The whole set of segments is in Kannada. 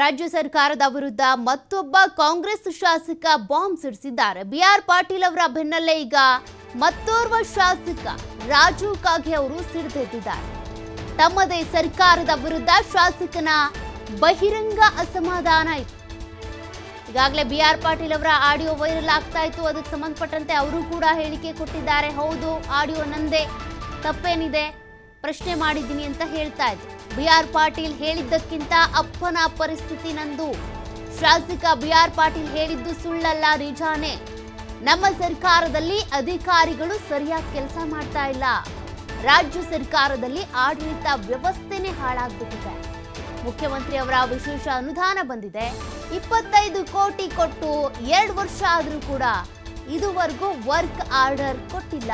ರಾಜ್ಯ ಸರ್ಕಾರದ ವಿರುದ್ಧ ಮತ್ತೊಬ್ಬ ಕಾಂಗ್ರೆಸ್ ಶಾಸಕ ಬಾಂಬ್ ಸಿಡಿಸಿದ್ದಾರೆ. ಬಿಆರ್ ಪಾಟೀಲ್ ಅವರ ಬೆನ್ನಲ್ಲೇ ಈಗ ಮತ್ತೋರ್ವ ಶಾಸಕ ರಾಜು ಕಾಗೆ ಅವರು ಸಿಡಿದೆದ್ದಿದ್ದಾರೆ ತಮ್ಮದೇ ಸರ್ಕಾರದ ವಿರುದ್ಧ ಶಾಸಕನ ಬಹಿರಂಗ ಅಸಮಾಧಾನ ಇತ್ತು ಈಗಾಗಲೇ ಬಿ ಆರ್ ಪಾಟೀಲ್ ಅವರ ಆಡಿಯೋ ವೈರಲ್ ಆಗ್ತಾ ಇತ್ತು. ಅದಕ್ಕೆ ಸಂಬಂಧಪಟ್ಟಂತೆ ಅವರು ಕೂಡ ಹೇಳಿಕೆ ಕೊಟ್ಟಿದ್ದಾರೆ. ಹೌದು, ಆಡಿಯೋ ನಂದೇ. ತಪ್ಪೇನಿದೆ? ಪ್ರಶ್ನೆ ಮಾಡಿದ್ದೀನಿ ಅಂತ ಹೇಳ್ತಾ ಇದ್ರು. ಬಿ ಆರ್ ಪಾಟೀಲ್ ಹೇಳಿದ್ದಕ್ಕಿಂತ ಅಪ್ಪನ ಪರಿಸ್ಥಿತಿ ನಂದು. ಶಾಸಕ ಬಿ ಆರ್ ಪಾಟೀಲ್ ಹೇಳಿದ್ದು ಸುಳ್ಳಲ್ಲ ನಿಜಾನೇ. ನಮ್ಮ ಸರ್ಕಾರದಲ್ಲಿ ಅಧಿಕಾರಿಗಳು ಸರಿಯಾಗಿ ಕೆಲಸ ಮಾಡ್ತಾ ಇಲ್ಲ. ರಾಜ್ಯ ಸರ್ಕಾರದಲ್ಲಿ ಆಡಳಿತ ವ್ಯವಸ್ಥೆನೇ ಹಾಳಾಗ್ಬಿಟ್ಟಿದೆ. ಮುಖ್ಯಮಂತ್ರಿ ಅವರ ವಿಶೇಷ ಅನುದಾನ ಬಂದಿದೆ. ಇಪ್ಪತ್ತೈದು ಕೋಟಿ ಕೊಟ್ಟು ಎರಡು ವರ್ಷ ಆದರೂ ಕೂಡ ಇದುವರೆಗೂ ವರ್ಕ್ ಆರ್ಡರ್ ಕೊಟ್ಟಿಲ್ಲ.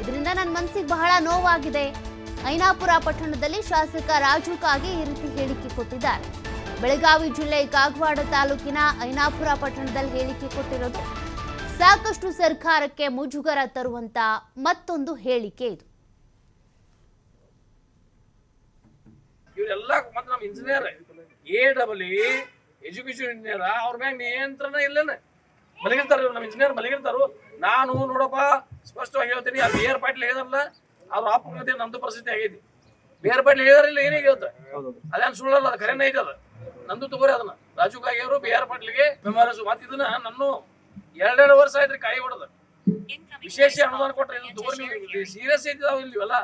ಇದರಿಂದ ನನ್ನ ಮನಸ್ಸಿಗೆ ಬಹಳ ನೋವಾಗಿದೆ. ಐನಾಪುರ ಪಟ್ಟಣದಲ್ಲಿ ಶಾಸಕ ರಾಜು ಕಾಗೆ ಈ ರೀತಿ ಹೇಳಿಕೆ ಕೊಟ್ಟಿದ್ದಾರೆ. ಬೆಳಗಾವಿ ಜಿಲ್ಲೆ ಕಾಗವಾಡ ತಾಲೂಕಿನ ಐನಾಪುರ ಪಟ್ಟಣದಲ್ಲಿ ಹೇಳಿಕೆ ಕೊಟ್ಟಿರೋದು, ಸಾಕಷ್ಟು ಸರ್ಕಾರಕ್ಕೆ ಮುಜುಗರ ತರುವಂತ ಮತ್ತೊಂದು ಹೇಳಿಕೆ ಇದು. ಇವರೆಲ್ಲ ಮತ್ತೆ ನಮ್ಮ ಇಂಜಿನಿಯರ್ ಎ ಎಜುಕೇಶನ್ ಇಂಜಿನಿಯರ್ ಅವ್ರ ಮ್ಯಾಗ ನಿಯಂತ್ರಣ ಇಲ್ಲೇನೆ? ಮಲಗಿರ್ತಾರ ನಮ್ಮ ಇಂಜಿನಿಯರ್ ಮಲಗಿರ್ತಾರು. ನಾನು ನೋಡಪ್ಪ, ಸ್ಪಷ್ಟವಾಗಿ ಹೇಳ್ತೀನಿ ಅದು ಏರ್ ಪಾಟ್ಲಿ ಹೇಳಿದಾರಲ್ಲ ಅವ್ರ ಅಪ್ಪಗತೆ ನಂದು ಪರಿಸ್ಥಿತಿ ಆಗೈತಿ. ಬೇರೆ ಬಡ್ಲಿ ಹೇಳಿದಾರಿಲ್ಲ ಏನೇ ಹೇಳ್ತ ಅದೇನ್ ಸುಳ್ಳಲ್ಲ, ಅದು ಕರೆನೇ ಐತೆ ಅದು. ನಂದು ತಗೋರಿ ಅದನ್ನ. ರಾಜು ಕಾಯಿ ಅವರು ಬಿ ಆರ್ ಪಾಟೀಲ್ಗೆ ಮೆಮೊರನ್ಸ್ ಮತ್ತೆ ಇದನ್ನ ನನ್ನ ಎರಡೆರಡು ವರ್ಷ ಆಯ್ತು ಕಾಯಿ ಹೊಡೆದ. ವಿಶೇಷ ಅನುದಾನ ನೀವು. ಸೀರಿಯಸ್ ಐತಿದಾವ ಇಲ್ವಲ್ಲ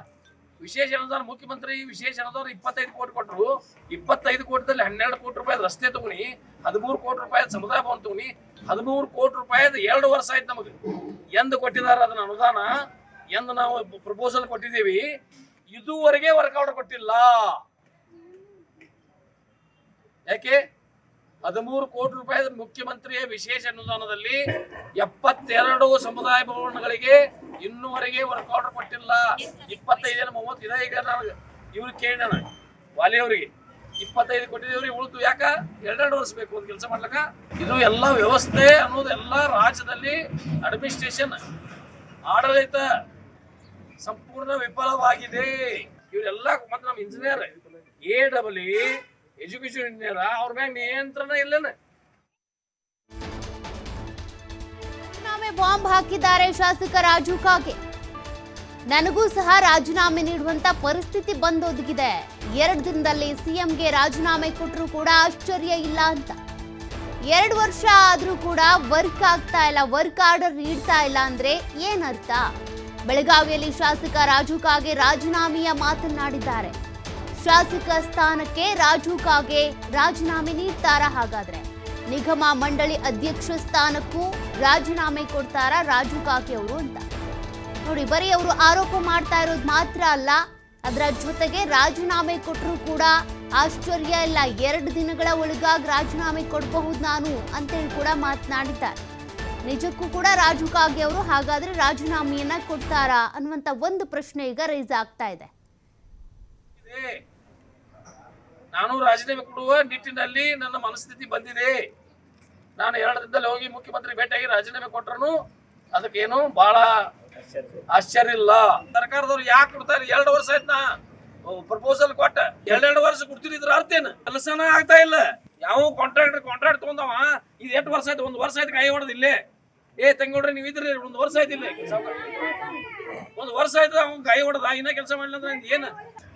ವಿಶೇಷ ಅನುದಾನ, ಮುಖ್ಯಮಂತ್ರಿ ವಿಶೇಷ ಅನುದಾನ ಇಪ್ಪತ್ತೈದು ಕೋಟಿ ಕೊಟ್ಟರು ಇಪ್ಪತ್ತೈದು ಕೋಟಿದಲ್ಲಿ ಹನ್ನೆರಡು ಕೋಟಿ ರೂಪಾಯಿ ರಸ್ತೆ ತಗೊನಿ ಹದಿಮೂರು ಕೋಟಿ ರೂಪಾಯಿ ಸಮುದಾಯ ಭವನ ತಗೊನಿ ಹದಿಮೂರು ಕೋಟಿ ರೂಪಾಯಿ ಎರಡು ವರ್ಷ ಆಯ್ತು ನಮಗೆ. ಎಂದು ಕೊಟ್ಟಿದ್ದಾರೆ ಅದನ್ನ ಅನುದಾನ? ಎಂದು ನಾವು ಪ್ರಪೋಸಲ್ ಕೊಟ್ಟಿದ್ದೀವಿ. ಇದುವರೆಗೆ ವರ್ಕೌಟ್ ಕೊಟ್ಟಿಲ್ಲ. ಯಾಕೆ? ಹದಿಮೂರು ಕೋಟಿ ರೂಪಾಯಿ ಮುಖ್ಯಮಂತ್ರಿಯ ವಿಶೇಷ ಅನುದಾನದಲ್ಲಿ ಎಪ್ಪತ್ತೆರಡು ಸಮುದಾಯ ಭವನಗಳಿಗೆ ಇನ್ನೂವರೆಗೆ ವರ್ಕೌಟ್ ಕೊಟ್ಟಿಲ್ಲ. ಇಪ್ಪತ್ತೈದು ಮೂವತ್ತು ಇದೆ? ಈಗ ನನಗೆ ಇವ್ರಿಗೆ ಕೇಳಿದ ವಾಲಿಯವರಿಗೆ ಇಪ್ಪತ್ತೈದು ಕೊಟ್ಟಿದ್ದೀವ್ರಿ ಉಳಿದು ಯಾಕ? ಎರಡೆರಡು ವರ್ಷ ಬೇಕು ಒಂದು ಕೆಲಸ ಮಾಡ್ಲಕ್ಕ? ಇದು ಎಲ್ಲ ವ್ಯವಸ್ಥೆ ಅನ್ನೋದು ಎಲ್ಲ ರಾಜ್ಯದಲ್ಲಿ ಅಡ್ಮಿನಿಸ್ಟ್ರೇಷನ್ ಆಡಳಿತ ಸಂಪೂರ್ಣ ವಿಫಲವಾಗಿದೆ. ಇವರೆಲ್ಲ ಮತ್ತೆ ನಮ್ಮ engineer a double education engineer ಅವ್ರ ಮ್ಯಾಗ ನಿಯಂತ್ರಣ ಇಲ್ಲೇನ? ಬಾಂಬ್ ಹಾಕಿದ್ದಾರೆ ಶಾಸಕ ರಾಜು ಕಾಗೆ. ನನಗೂ ಸಹ ರಾಜೀನಾಮೆ ನೀಡುವಂತ ಪರಿಸ್ಥಿತಿ ಬಂದೊದಗಿದೆ. ಎರಡು ದಿನದಲ್ಲಿ ಸಿಎಂಗೆ ರಾಜೀನಾಮೆ ಕೊಟ್ಟರು ಕೂಡ ಆಶ್ಚರ್ಯ ಇಲ್ಲ ಅಂತ. ಎರಡು ವರ್ಷ ಆದರೂ ಕೂಡ ವರ್ಕ್ ಆಗ್ತಾ ಇಲ್ಲ, ವರ್ಕ್ ಆರ್ಡರ್ ನೀಡ್ತಾ ಇಲ್ಲ ಅಂದ್ರೆ ಏನರ್ಥ? ಬೆಳಗಾವಿಯಲ್ಲಿ ಶಾಸಕ ರಾಜು ಕಾಗೆ ರಾಜೀನಾಮೆಯ ಮಾತನಾಡಿದ್ದಾರೆ ಶಾಸಕ ಸ್ಥಾನಕ್ಕೆ ರಾಜು ಕಾಗೆ ರಾಜೀನಾಮೆ ನೀಡ್ತಾರಾ ಹಾಗಾದ್ರೆ. ನಿಗಮ ಮಂಡಳಿ ಅಧ್ಯಕ್ಷ ಸ್ಥಾನಕ್ಕೂ ರಾಜೀನಾಮೆ ಕೊಡ್ತಾರಾ ರಾಜು ಕಾಗೆ ಅವರು ಅಂತ. ನೋಡಿ, ಬರೀ ಅವರು ಆರೋಪ ಮಾಡ್ತಾ ಇರೋದು ಮಾತ್ರ ಅಲ್ಲ, ಅದರ ಜೊತೆಗೆ ರಾಜೀನಾಮೆ ಕೊಟ್ಟರು ಕೂಡ ಆಶ್ಚರ್ಯ ಇಲ್ಲ. ಎರಡು ದಿನಗಳ ಒಳಗಾಗಿ ರಾಜೀನಾಮೆ ಕೊಡಬಹುದು ನಾನು ಅಂತೇಳಿ ಕೂಡ ಮಾತನಾಡಿದ್ದಾರೆ. ನಿಜಕ್ಕೂ ಕೂಡ ರಾಜು ಕಾಗೆ ಅವರು ಹಾಗಾದ್ರೆ ರಾಜೀನಾಮೆಯನ್ನ ಕೊಡ್ತಾರಾ ಅನ್ನುವಂತ ಒಂದು ಪ್ರಶ್ನೆ ಈಗ ರೈಸ್ ಆಗ್ತಾ ಇದೆ. ನಾನು ರಾಜೀನಾಮೆ ಕೊಡುವ ನಿಟ್ಟಿನಲ್ಲಿ ನನ್ನ ಮನಸ್ಥಿತಿ ಬಂದಿದೆ. ನಾನು ಎರಡು ಹೋಗಿ ಮುಖ್ಯಮಂತ್ರಿ ಭೇಟಿಯಾಗಿ ರಾಜೀನಾಮೆ ಕೊಟ್ಟರು ಅದಕ್ಕೇನು ಬಹಳ ಆಶ್ಚರ್ಯ ಇಲ್ಲ. ಸರ್ಕಾರದವ್ರು ಯಾಕೆ ಕೊಡ್ತಾರೆ? ಎರಡು ವರ್ಷ ಆಯ್ತು ನಾ ಪ್ರಪೋಸಲ್ ಕೊಟ್ಟ. ಎರಡೆರಡು ವರ್ಷ ಕೊಡ್ತಿದ್ರ ಅರ್ಥ ಏನು? ಕೆಲಸನ ಆಗ್ತಾ ಇಲ್ಲ. ಯಾವ ಕಾಂಟ್ರಾಕ್ಟರ್ ಕಾಂಟ್ರಾಕ್ಟ್ ತಗೊಂಡವ? ಇದು ಎಷ್ಟು ವರ್ಷ ಆಯ್ತು? ಒಂದು ವರ್ಷ ಆಯ್ತು ಕೈ ಹೊಡೆದ ಇಲ್ಲೇ. ಏ ತಂಗೋಡ್ರಿ ನೀವು ಇದ್ರಿ ಒಂದು ವರ್ಷ ಆಯ್ತಿಲ್ಲ ಒಂದು ವರ್ಷ ಆಯ್ತು ಅವ್ನು ಕೈ ಹೊಡೆದ, ಇನ್ನ ಕೆಲಸ ಮಾಡಲಿಲ್ಲ ಅಂದ್ರೆ ಏನು?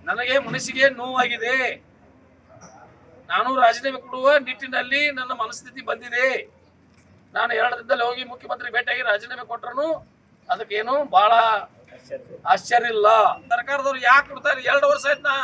ನನಗೆ ಮನಸ್ಸಿಗೆ ನೋವಾಗಿದೆ. ನಾನು ರಾಜೀನಾಮೆ ಕೊಡುವ ನಿಟ್ಟಿನಲ್ಲಿ ನನ್ನ ಮನಸ್ಥಿತಿ ಬಂದಿದೆ. ನಾನು ಎರಡು ದಿನದಲ್ಲಿ ಹೋಗಿ ಮುಖ್ಯಮಂತ್ರಿ ಭೇಟಿಯಾಗಿ ರಾಜೀನಾಮೆ ಕೊಟ್ರು ಅದಕ್ಕೇನು ಬಹಳ ಆಶ್ಚರ್ಯ ಇಲ್ಲ. ಸರ್ಕಾರದವ್ರು ಯಾಕೆ ಕೊಡ್ತಾರೆ ಎರಡು ವರ್ಷ ಆಯ್ತು ನಾ